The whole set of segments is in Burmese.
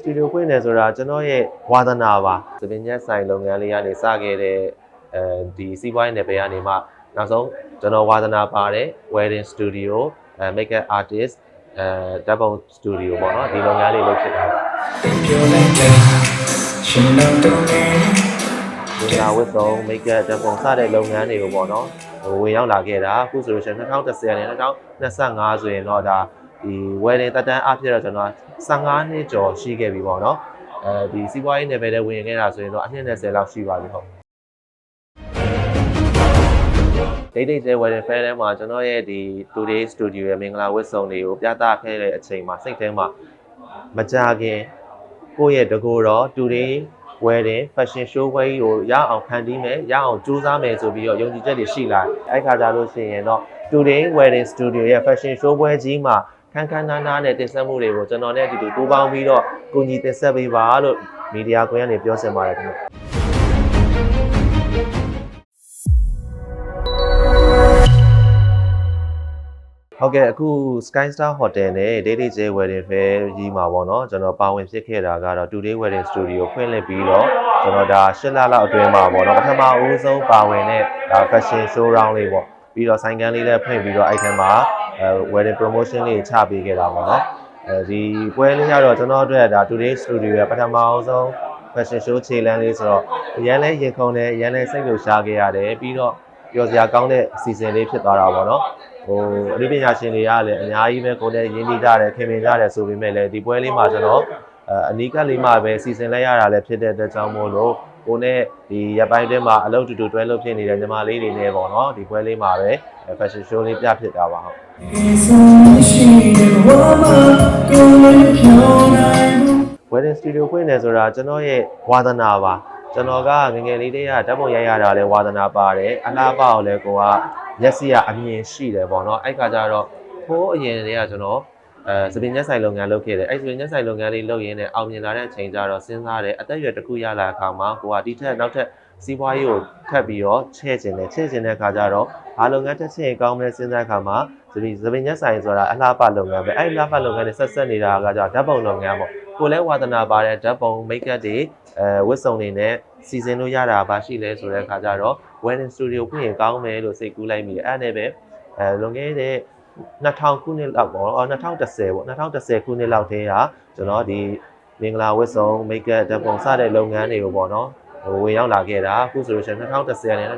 Studio ဖွင့်နေဆိုတာကျွန်တော်ရဲ့ဝါသနာပါသပင်ညက်ဆိုင်လုပ်ငန်းလေးကနေစခဲ့တဲ့အဲဒီစီးပွားရေးနယ်ပယ်ကနေမှနောက်ဆုံးကျွန်တော်ဝါသနာပါတဲ့ wedding studio အဲ makeup artist အဲဓာတ်ပုံ studio ပေါ့နော်ဒီလုပ်ငန်းလေးလုပ်ဖြစ်တာပါပြောလိုက်တာရှင်တော့တော့နေဒီလာဝတ်စုံ makeup ဓာတ်ပုံစတဲ့လုပ်ငန်းတွေကိုပေါ့နော်ဟိုဝင်ရောက်လာခဲ့တာအခုဆိုလို့ရှိရင်2010နဲ့2025ဆိုရင်တော့ဒါ ဒီ wedding တက်တန်းအဖြစ်တော့ကျွန်တော်15နှစ်ကျော်ရှိခဲ့ပြီပေါ့နော်အဲဒီစီးပွားရေးနယ်ပယ်ထဲဝင်ခဲ့တာဆိုရင်တော့အနှစ်20လောက်ရှိပါပြီဟုတ်ဒိတ်ဒိတ်ကျဲဝယ်တဲ့ fan ထဲမှာကျွန်တော်ရဲ့ဒီ today studio ရဲ့မင်္ဂလာဝတ်စုံတွေကိုပြသခဲ့တဲ့အချိန်မှာစိတ်ထဲမှာမကြခင်ကိုယ့်ရဲ့တကူတော့ today wedding fashion show ပွဲကြီးကိုရအောင်ဖန်တီးမယ်ရအောင်ကြိုးစားမယ်ဆိုပြီးတော့ယုံကြည်ချက်တွေရှိလာတယ်အဲ့ခါကြလို့ရှိရင်တော့ today wedding studio ရဲ့ fashion show ပွဲကြီးမှာ ခန်းခန်းနားနားနဲ့တင်ဆက်မှုတွေကိုကျွန်တော်နဲ့အတူတူပူးပေါင်းပြီးတော့ကိုကြီးတင်ဆက်ပေးပါလို့မီဒီယာကွန်ကနေပြောစင်ပါတယ်ခင်ဗျဟုတ်ကဲ့အခု Sky Star Hotel နဲ့ Day Day J Wedding Fair ကြီးမှာပေါ့နော်ကျွန်တော်ပါဝင်ဖြစ်ခဲ့တာကတော့ Today Wedding Studio ဖွင့်လှစ်ပြီးတော့ကျွန်တော်ဒါ၈လလောက်အတွင်းမှာပေါ့နော်ပထမဦးဆုံးပါဝင်တဲ့ဒါ fashion show round လေးပေါ့ပြီးတော့ဆိုင်ကန်းလေးလည်းဖွင့်ပြီးတော့အဲ့ထက်မှာအဲ wedding promotion လေးချပေးခဲ့တာပေါ့နော်အဲဒီပွဲလေးကတော့ကျွန်တော်အတွက်ဒါ Today Studio ရဲ့ပထမဦးဆုံး fashion show ခြေလမ်းလေးဆိုတော့အရန်လဲရင်ခုန်တယ်အရန်လဲစိတ်လှုပ်ရှားခဲ့ရတယ်ပြီးတော့ပျော်စရာကောင်းတဲ့အစီအစဉ်လေးဖြစ်သွားတာပေါ့နော်ဟိုအနုပညာရှင်တွေကလည်းအများကြီးပဲကိုယ်နဲ့ရင်းနှီးကြတယ်ခင်မင်ကြတယ်ဆိုပေမဲ့လည်းဒီပွဲလေးမှာကျွန်တော် အအနီးကပ်လေးမှပဲစီစဉ်လိုက်ရတာလည်းဖြစ်တဲ့အတွက်ကြောင့်မို့လို့ကိုယ်နဲ့ဒီရပိုင်းတွင်းမှာအလုပ်တူတူတွဲလုပ်ဖြစ်နေတဲ့ညီမလေးတွေနဲ့ပေါ့နော်ဒီပွဲလေးမှာပဲ fashion show လေးပြဖြစ်တာပါဟုတ်ရှိတယ်ဝါမကိုလည်းပြောနိုင်ဘူး wedding studio ဖွင့်နေဆိုတာကျွန်တော်ရဲ့ဝါသနာပါကျွန်တော်ကငယ်ငယ်လေးတည်းကဓာတ်ပုံရိုက်ရတာလည်းဝါသနာပါတယ်အလားပါအောင်လည်းကိုကမျက်စိကအမြင်ရှိတယ်ပေါ့နော်အဲ့ခါကျတော့ဖိုးအရင်တည်းကကျွန်တော် အဲစပင်ညက်ဆိုင်လုပ်ငန်းလုပ်ခဲ့တယ်အဲ့စပင်ညက်ဆိုင်လုပ်ငန်းလေးလုပ်ရင်းနဲ့အောင်မြင်လာတဲ့အချိန်ကျတော့စဉ်းစားတယ်အသက်အရွယ်တစ်ခုရလာတဲ့အခါမှာကိုကဒီထက်နောက်ထပ်စီးပွားရေးကိုထပ်ပြီးတော့ချဲ့ကျင်တယ်ချဲ့ကျင်တဲ့အခါကျတော့ဘာလုပ်ငန်းတက်ချင်ရင်ကောင်းမလဲစဉ်းစားအခါမှာစပင်စပင်ညက်ဆိုင်ဆိုတာအလားပါလုပ်ငန်းပဲအဲ့အလားပါလုပ်ငန်းနဲ့ဆက်ဆက်နေတာကကြဓာတ်ပုံလုပ်ငန်းပေါ့ကိုလည်းဝါသနာပါတဲ့ဓာတ်ပုံမိတ်ကပ်တွေအဲဝတ်စုံတွေနဲ့စီစဉ်လို့ရတာပါရှိလဲဆိုတဲ့အခါကျတော့ wedding studio ဖွင့်ရင်ကောင်းမယ်လို့စိတ်ကူးလိုက်မိတယ်အဲ့ဒါနဲ့ပဲအဲလွန်ခဲ့တဲ့ 2000ခုနှစ်လောက်ပေါ့အော်2010ပေါ့2010ခုနှစ်လောက်တည်းကကျွန်တော်ဒီမင်္ဂလာဝတ်စုံမိတ်ကပ်ဓာတ်ပုံစတဲ့လုပ်ငန်းတွေကိုပေါ့နော်ဟိုဝင်ရောက်လာခဲ့တာအခုဆိုလို့ရှိရင်2010နဲ့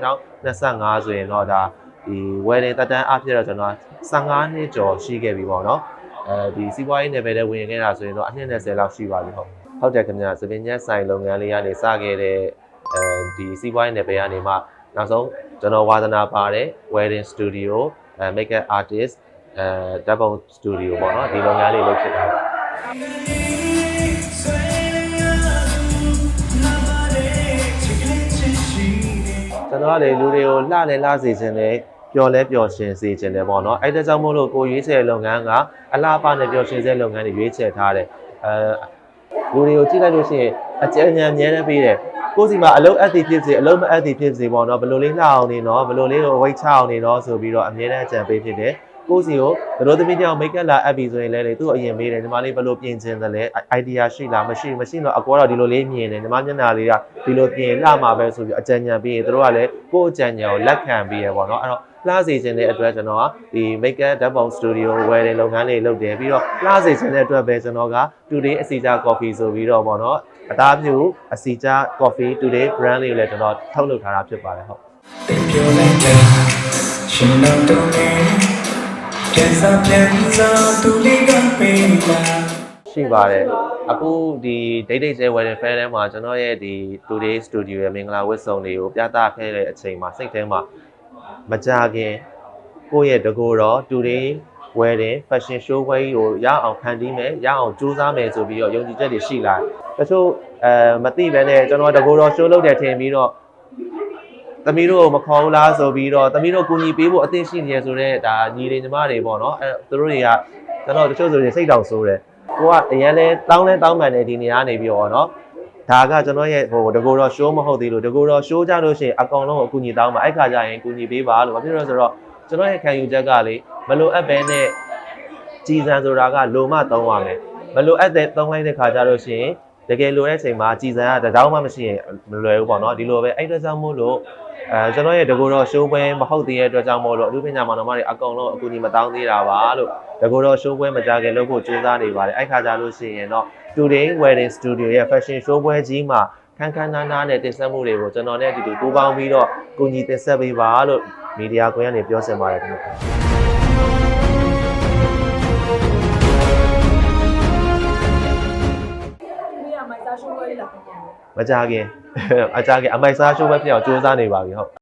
2025ဆိုရင်တော့ဒါဒီ wedding တက်တန်းအဖြစ်တော့ကျွန်တော်15နှစ်ကျော်ရှိခဲ့ပြီပေါ့နော်အဲဒီစီးပွားရေးနယ်ပယ်ထဲဝင်ခဲ့တာဆိုရင်တော့အနှစ်20လောက်ရှိပါပြီဟုတ်ဟုတ်တယ်ခင်ဗျသပင်ညက်ဆိုင်လုပ်ငန်းလေးကနေစခဲ့တဲ့အဲဒီစီးပွားရေးနယ်ပယ်ကနေမှနောက်ဆုံးကျွန်တော်ဝါသနာပါတဲ့ wedding studio အဲ makeup artist အဲဓာတ်ပုံ studio ပေါ့နော်ဒီလုပ်ငန်းလေးလုပ်ဖြစ်တာပါကျွန်တော်ကလေလူတွေကိုလှလဲလှစေခြင်းနဲ့ပျော်လဲပျော်ရှင်စေခြင်းတယ်ပေါ့နော်အဲ့ဒါကြောင့်မို့လို့ကိုရွေးချယ်လုပ်ငန်းကအလားပါနဲ့ပျော်ရှင်စေလုပ်ငန်းတွေရွေးချယ်ထားတယ်အဲလူတွေကိုကြည့်လိုက်လို့ရှိရင်အကြံဉာဏ်အများနဲ့ပေးတယ်ကိုယ်စီမှာအလုံးအပ်တည်ဖြစ်စေအလုံးမအပ်တည်ဖြစ်စေပေါ့နော်ဘယ်လိုလေးလှအောင်နေနော်ဘယ်လိုလေးကိုဝိတ်ချအောင်နေနော်ဆိုပြီးတော့အမြဲတမ်းအကြံပေးဖြစ်တယ် ကိုယ်စီကိုသတို့သမီးတယောက်မိတ်ကပ်လာအပ်ပြီဆိုရင်လည်းလေသူ့အရင်မေးတယ်ညီမလေးဘယ်လိုပြင်ချင်သလဲ idea ရှိလားမရှိမရှိတော့အကောတော့ဒီလိုလေးမြင်တယ်ညီမမျက်နှာလေးကဒီလိုပြင်လှမှာပဲဆိုပြီးအကြံဉာဏ်ပေးရင်တို့ကလည်းကိုယ့်အကြံဉာဏ်ကိုလက်ခံပြီးရပေါ့နော်အဲ့တော့လှစေခြင်းတဲ့အတွက်ကျွန်တော်ကဒီ makeup ဓာတ်ပုံ studio ဝယ်တဲ့လုပ်ငန်းလေးလုပ်တယ်ပြီးတော့လှစေခြင်းတဲ့အတွက်ပဲကျွန်တော်က today အစီချာ coffee ဆိုပြီးတော့ပေါ့နော်အသားပြူအစီချာ coffee today brand လေးကိုလည်းကျွန်တော်ထုတ်လုပ်ထားတာဖြစ်ပါတယ်ဟုတ်ပြောလိုက်တာရှင်တော့တော့နေ ပြန်စားပြန်စားသူလေးကပေးလာရှိပါတယ်အခုဒီ date date ကျဲ wedding fair ထဲမှာကျွန်တော်ရဲ့ဒီ today studio ရဲ့မင်္ဂလာဝတ်စုံတွေကိုပြသခဲ့တဲ့အချိန်မှာစိတ်ထဲမှာမကြခင်ကိုယ့်ရဲ့တကူတော့ today wedding fashion show ပွဲကြီးကိုရအောင်ဖန်တီးမယ်ရအောင်ကြိုးစားမယ်ဆိုပြီးတော့ယုံကြည်ချက်တွေရှိလာတယ်တချို့အဲမသိပဲနဲ့ကျွန်တော်တကူတော့ show လုပ်တယ်ထင်ပြီးတော့ သမီးတို့မခေါ်ဘူးလားဆိုပြီးတော့သမီးတို့ကူညီပေးဖို့အသင့်ရှိနေရဆိုတော့ဒါညီတွေညီမတွေပေါ့နော်အဲသူတို့တွေကကျွန်တော်တချို့ဆိုရင်စိတ်တောင်ဆိုးတယ်ကိုကအရင်လဲတောင်းလဲတောင်းပန်နေဒီနေရာနေပြီးတော့နော်ဒါကကျွန်တော်ရဲ့ဟိုတကူတော့ show မဟုတ်သေးလို့တကူတော့ show ကြလို့ရှိရင်အကောင်လုံးကိုအကူညီတောင်းပါအဲ့ခါကျရင်ကူညီပေးပါလို့ဘာဖြစ်လို့ဆိုတော့ကျွန်တော်ရဲ့ခံယူချက်ကလေမလိုအပ်ပဲနဲ့ကြည်စံဆိုတာကလုံမသုံးရမယ်မလိုအပ်တဲ့သုံးလိုက်တဲ့ခါကျလို့ရှိရင် တကယ်လိုတဲ့အချိန်မှာကြည်စံကတတောင်းမှမရှိရင်မလွယ်ဘူးပေါ့နော်ဒီလိုပဲအဲ့အတွက်ကြောင့်မို့လို့အဲကျွန်တော်ရဲ့တကူတော့ရှိုးပွဲမဟုတ်သေးတဲ့အတွက်ကြောင့်မို့လို့အမှုပညာမောင်နှမတွေအကုန်လုံးအကူအညီမတောင်းသေးတာပါလို့တကူတော့ရှိုးပွဲမကြခင်လုပ်ဖို့ကြိုးစားနေပါတယ်အဲ့ခါကျလို့ရှိရင်တော့ Today Wedding Studio ရဲ့ fashion show ပွဲကြီးမှာခန်းခန်းနားနားနဲ့တင်ဆက်မှုတွေကိုကျွန်တော်နဲ့အတူတူပူးပေါင်းပြီးတော့ကူညီတင်ဆက်ပေးပါလို့မီဒီယာကွန်ရက်နေပြောစင်ပါတယ်ခင်ဗျ မိုက်သားရှိုးပွဲလာပြန်တယ်မကြခင်အကြခင်အမိုက်စား show ပဲဖြစ်အောင်ကြိုးစားနေပါပြီဟုတ်